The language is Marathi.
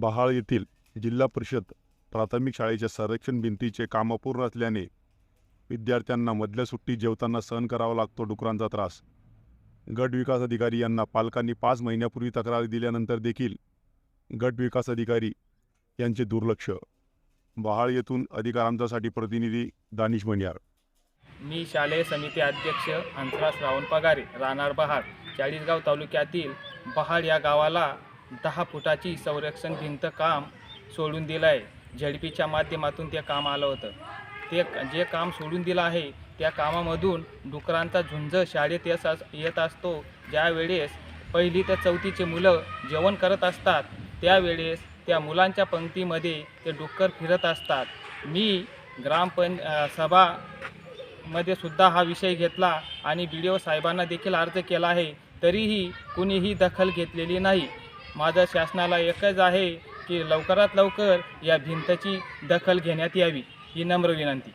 बहाळ येथील जिल्हा परिषद प्राथमिक शाळेच्या संरक्षण भिंतीचे काम अपूर्ण असल्याने विद्यार्थ्यांना मधल्या सुट्टीत जेवताना सहन करावा लागतो डुकरांचा त्रास. गट विकास अधिकारी यांना पालकांनी पाच महिन्यापूर्वी तक्रारी दिल्यानंतर देखील गट विकास अधिकारी यांचे दुर्लक्ष. बहाळ येथून अधिकारांसाठी प्रतिनिधी दानिश मणियार मी शालेय समिती अध्यक्ष हंसराज रावण पगारे राहणार बहाळ चाळीसगाव तालुक्यातील बहाड या गावाला दहा फुटाची संरक्षण भिंत काम सोडून दिलं आहे. झडपीच्या माध्यमातून ते काम आलं होतं. ते जे काम सोडून दिलं आहे त्या कामामधून डुकरांचा झुंज शाळेत येस अस येत असतो. ज्यावेळेस पहिली ते चौथीचे मुलं जेवण करत असतात त्यावेळेस त्या मुलांच्या पंक्तीमध्ये ते डुक्कर फिरत असतात. मी ग्रामपं अ, सभा मध्ये सुद्धा हा विषय घेतला आणि बी डी ओ साहेबांना देखील अर्ज केला आहे तरीही कुणीही दखल घेतलेली नाही. माझं शासनाला एकच आहे की लवकरात लवकर या भिंतची दखल घेण्यात यावी ही नम्र विनंती.